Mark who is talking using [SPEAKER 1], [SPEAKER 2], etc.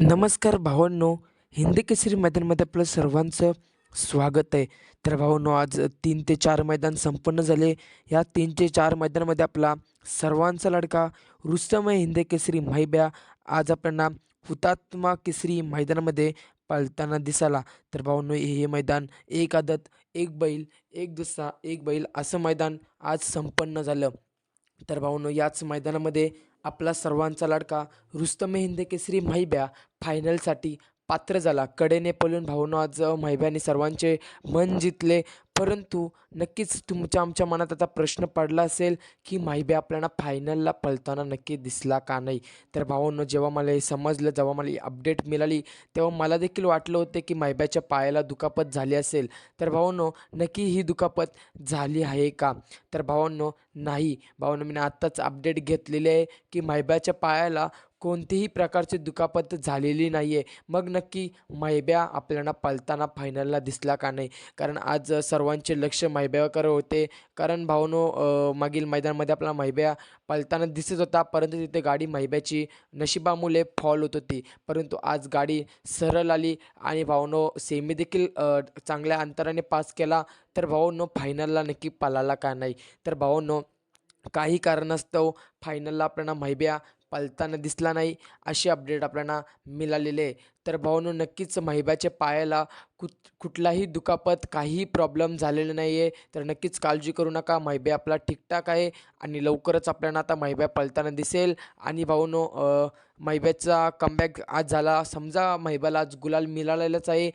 [SPEAKER 1] नमस्कार भावांनो हिंदी केसरी मैदानमध्ये आपलं सर्वांचं स्वागत आहे. तर भावांनो आज तीन ते चार मैदान संपन्न झाले. या तीन ते चार मैदानामध्ये आपला सर्वांचा लडका रुस्तमय हिंदी केसरी माहिब्या आज आपल्याला हुतात्मा केसरी मैदानामध्ये पालताना दिसाला तर भावांनो हे हे मैदान एक आदत एक बैल एक दुसरा एक बैल असं मैदान आज संपन्न झालं. तर भावांनो याच मैदानामध्ये आपला सर्वांचा लाडका रुस्तम हिंद केसरी माहिब्या फायनलसाठी पात्र झाला. कडेने पळून भाऊनो आज माहिब्याने सर्वांचे मन जितले. परंतु नक्कीच तुमच्या आमच्या मनात आता प्रश्न पडला असेल की माहिब्या आपल्याला फायनलला पळताना नक्की दिसला का नाही? तर भावांनो जेव्हा मला हे समजलं जेव्हा मला ही अपडेट मिळाली तेव्हा मला देखील वाटलं होतं की माहिब्याच्या पायाला दुखापत झाली असेल. तर भावांनो नक्की ही दुखापत झाली आहे का? तर भावांनो नाही. भावांनो मी आत्ताच अपडेट घेतलेली आहे की मायब्याच्या पायाला कोणतीही प्रकारची दुखापत झालेली नाही आहे मग नक्की मैब्या आपल्याला पळताना फायनलला दिसला का नाही? कारण आज सर्वांचे लक्ष मैब्याकडे होते. कारण भावनो मागील मैदानामध्ये आपला मैब्या पळताना दिसत होता परंतु तिथे गाडी मैब्याची नशिबामुळे फॉल होत होती. परंतु आज गाडी सरळ आली आणि भावनो सेमी देखील चांगल्या अंतराने पास केला. तर भावनो फायनलला नक्की पळाला का नाही? तर भावनो काही कारणास्तव फायनलला आपल्याला मैब्या पळताना दिसला नाही अशी अपडेट आपल्याला मिळालेली आहे. तर भाऊनो नक्कीच महिब्याच्या पायाला कुठ कुठलाही दुखापत काहीही प्रॉब्लेम झालेला नाही आहे तर नक्कीच काळजी करू नका. महिबे आपला ठीकठाक आहे आणि लवकरच आपल्याला आता महिब्या पळताना दिसेल. आणि भाऊनो महिब्याचा कमबॅक आज झाला. समजा महिब्याला आज गुलाल मिळालेलाच आहे.